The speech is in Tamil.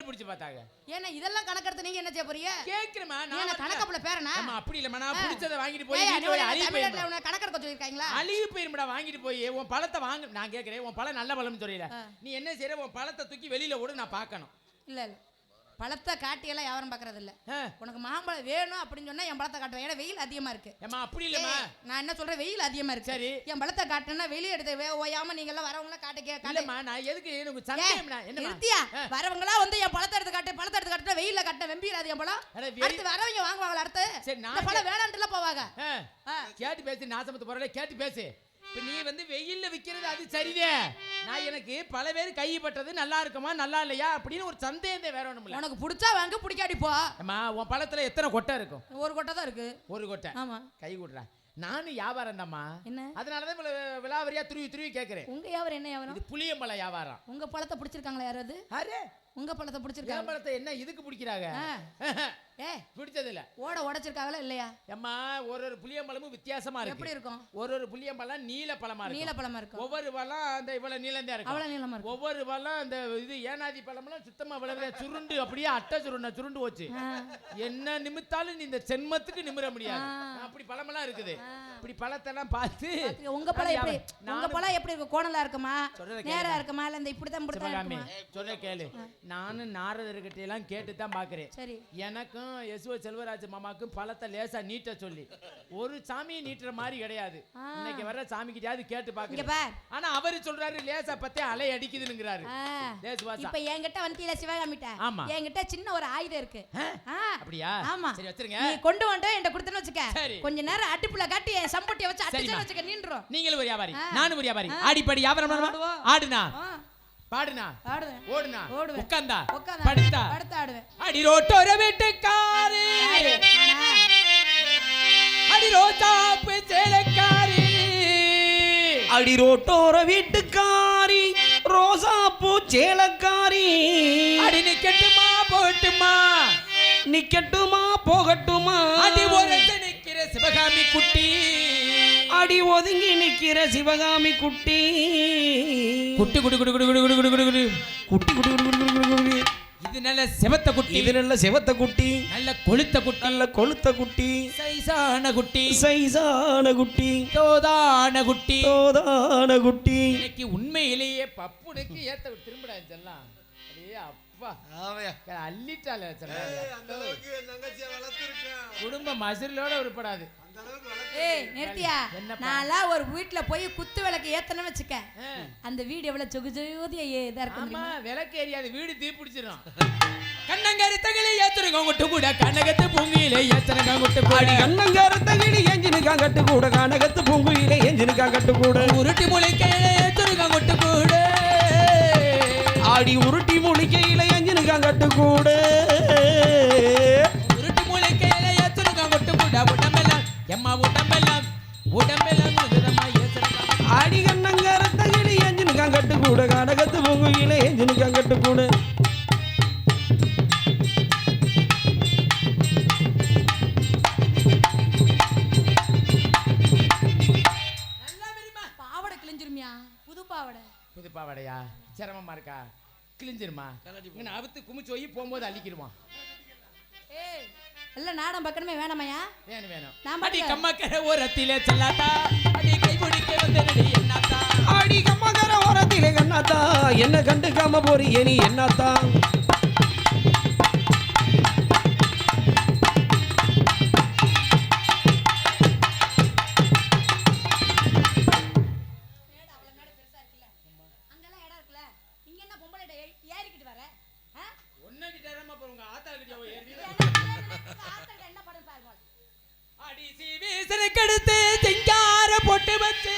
பிடிச்சு பார்த்தாங்க. ஏன்னா இதெல்லாம் கணக்கெடுத்து நீங்க என்ன செய்ய போறீங்க? கேக்குறேமா நீ என்ன கணக்கப்புல பேரனா? ஆமா அப்படி இல்லம்மா. நான் பிடிச்சத வாங்கிட்டு போய் ஏய், வீட்டுல போய் தமிழ்நாட்டுல போயிருமா? உன்னை கணக்கெடுக்க சொல்லியிருக்காங்களா அழுகி போயிருமாடா வாங்கிட்டு போய். உன் பழத்தை வாங்க நான் கேக்குறேன் உன் பழம் நல்ல பழம்னு சொல்லல ஆ. நீ என்ன செய்யற உன் பழத்தை தூக்கி வெளியில ஓடு நான் பார்க்கணும். இல்ல இல்ல. பழத்தை காட்டியெல்லாம் யாரும் பாக்குறது இல்ல. உனக்கு மாம்பழம் வேணும் அப்படின்னு சொன்னா என் பழத்தை காட்டுவேன் ஏன்னா வெயில் அதிகமா இருக்கு. ஏம்மா அப்படி இல்லம்மா. ஏய், நான் என்ன சொல்றேன்? வெயில் அதிகமா இருக்கு. சரி. என் பழத்தை காட்டுனா வெளியே எடுத்து வே- ஓயாம நீங்க எல்லாம் வரவங்கள காட்ட கே காட்டு. இல்லம்மா நான் எதுக்கு? எனக்கு ஏய், சந்தேகம்டா என்னம்மா? நிறுத்தியா. வரவங்களா வந்து என் பழத்தை எடுத்து காட்டு பழத்தை எடுத்து காட்டுனா வெயில்ல காட்ட வெம்பிராது என் பழம். அட, வெயில்- அடுத்து வரவங்க வாங்குவாங்களா? அடுத்து சரி, நான் பழம் வேணான்ட்டுல போவாங்க. கேட்டு பேசு நாசமத்து போறல கேட்டு பேசு. இப்ப நீ வந்து வெயில்ல விக்கிறது அது சரிதே. நான் எனக்கு பல பேர் கைப்பட்டது நல்லா இருக்குமா நல்லா இல்லையா அப்படின்னு ஒரு சந்தேகம் வேற ஒண்ணும் உனக்கு பிடிச்சா வாங்க பிடிக்காடி போ. அம்மா உன் பழத்துல எத்தனை கொட்டை இருக்கும்? ஒரு கொட்டை தான் இருக்கு. ஒரு கொட்டை. ஆமா. கை விடுறா நானும் வியாபாரம் தாம்மா என்ன? அதனாலதான் இவ்வளவு விலாவரியா துருவி துருவி கேக்குறேன். உங்க வியாபாரம் என்ன வியாபாரம்? இது புளியம்பழ வியாபாரம். உங்க பழத்தை பிடிச்சிருக்காங்களா யாராவது? அரே உங்க பழத்தை பிடிச்சிருக்காங்க. பழத்தை என்ன இதுக்கு பிடிக்கிறாங்க. ஏ பிடிச்சது இல்ல ஓட உடைச்சிருக்காங்களா இல்லையா? அம்மா ஒரு ஒரு புளியம்பழமும் வித்தியாசமா எப்படி இருக்கு இருக்கும்? ஒரு ஒரு புளியம்பழம் நீல பழமா நீல இருக்கும் பழமா இருக்கும். ஒவ்வொரு பழம் அந்த இவ்வளவு நீளம் தான் இருக்கும். அவ்வளவு நீளமா இருக்கும். ஒவ்வொரு பழம் இந்த இது ஏனாதி பழம்லாம் சுத்தமா வளர சுருண்டு அப்படியே அட்டை சுருண்ட சுருண்டு போச்சு. என்ன நிமித்தாலும் நீ இந்த சென்மத்துக்கு நிமிர முடியாது. அப்படி பழமெல்லாம் இருக்குது. இப்படி பழத்தெல்லாம் பார்த்து பாத்துக்க, உங்க பழம் எப்படி உங்க பழம் எப்படி இருக்கும்? கோணலா இருக்குமா? நேரா இருக்குமா? இல்ல இந்த சிவகாமி இருக்குமா? சொல்ல கேளு. நானும் நாரதர்கிட்ட எல்லாம் கேட்டு தான் பாக்குறேன். சரி. எனக்கும் எஸ்ஓ செல்வராஜ் மாமாக்கும் பழத்தை லேசா நீட்ட சொல்லி. ஒரு சாமியை நீட்டுற மாதிரி கிடையாது. இன்னைக்கு வர்ற சாமி கிட்டயாவது கேட்டு பார். ஆனா அவரு சொல்றாரு லேசா பத்தே அலை அடிக்குதுங்கிறாரு இப்ப என்கிட்ட வந்தீல சிவகாமிட்ட. ஆமா. என்கிட்ட சின்ன ஒரு ஆயுதம் இருக்கு. அப்படியா? ஆமா. சரி வச்சிருங்க. நீ கொண்டு வந்து என்கிட்ட கொடுத்தேன்னு வச்சுக்க. கொஞ்ச நேரம் அடுப்புல காட்டி என் சம்பட்டியை வச்சு. அடிச்சு வச்சுக்க நின்றும் நீங்களும் ஒரு வியாபாரி. நானும் ஒரு வியாபாரி. ஆ. ஆடிப்படி வியாபாரம். ஆடுனா? பாடுனா? ஆடுவேன் ஓடுனா? ஓடுவேன். உட்காந்தா உட்காந்து படுத்தா? படுத்து ஆடுவேன் அடி ரோட்டோர வீட்டுக்காரி? அடி ரோட்டாப்பு சேலக்காரி. அடி ரோட்டோர வீட்டுக்காரி. ரோசா பூ சேலக்காரி. அடி நிக்கட்டுமா போட்டுமா நிக்கட்டுமா போகட்டுமா? அடி ஒரு நிக்கிற சிவகாமி குட்டி. அடி ஒதுங்கி நிக்கிற சிவகாமி குட்டி குட்டி குடி குடி குடி குடி குடி குடி குடி குடி குட்டி குட்டி குட்டி குட்டி குட்டி குட்டி குட்டி. இது நல்ல சிவத்த குட்டி இது நல்ல செவத்த குட்டி நல்ல கொளுத்த குட்டி நல்ல கொளுத்த குட்டி சைசான குட்டி சைசான குட்டி தோதான குட்டி தோதான குட்டி இன்னைக்கு உண்மையிலேயே பப்புனுக்கு ஏத்த திரும்படா செல்லாம் அடே அப்பா அள்ளிட்டால குடும்ப மசிலோட உருப்படாது. ஏய் நிறுத்தியா? என்னப்பா? நான்லாம் ஒரு வீட்ல போய் குத்து விளக்கு ஏத்தணும்னு வச்சுக்க. அந்த வீடு எவ்வளவு சொகு சொகுதியா இதா? விளக்கு எரியாது வீடு தீ பிடிச்சிரும். கண்ணங்கரி தகிலி ஏத்துருங்க கொட்டு கூட கனகத்து பூமியில ஏத்துருங்க கொட்டு அடி கூட கண்ணங்காரத்த கிளி எஞ்சினுக்கா கட்டு கூட கனகத்து பூங்குயில எஞ்சினுக்கா கட்டு கூட உருட்டி முளைக்கையில ஏத்துருங்க கொட்டு கூட ஆடி உருட்டி கூட உருட்டு மூளைக்கு இலைய துருங்க கூட உடம்பெல்லாம். எம்மா உடம்பெல்லாம். உடம்பெல்லாம் ஆடி கண்ணங்கார தகிடி எஞ்சினுக்கா கட்டு கூட காடகத்து பொங்குகில எஞ்சினுக்கா கட்டு கூட. புது பாவடையா? சிரமமா இருக்கா? கிழிஞ்சிருமா? இங்க அவுத்து குமிச்சு போய் போகும்போது அள்ளிக்கிடுவான். ஏய் எல்லாம் நாடம் பக்கணுமே வேணாமையா? வேணும் வேணும் நான் அடி கம்மக்கர ஓரத்திலே செல்லாத்தா அடி கை பிடிக்க வந்தனடி என்னாத்தா? ஆடி கம்மகர ஓரத்திலே கண்ணாத்தா என்ன கண்டுக்காம போறியே நீ என்னத்தா? அடிசி வீசனுக்கெடுத்து செஞ்சார பொட்டு வச்சு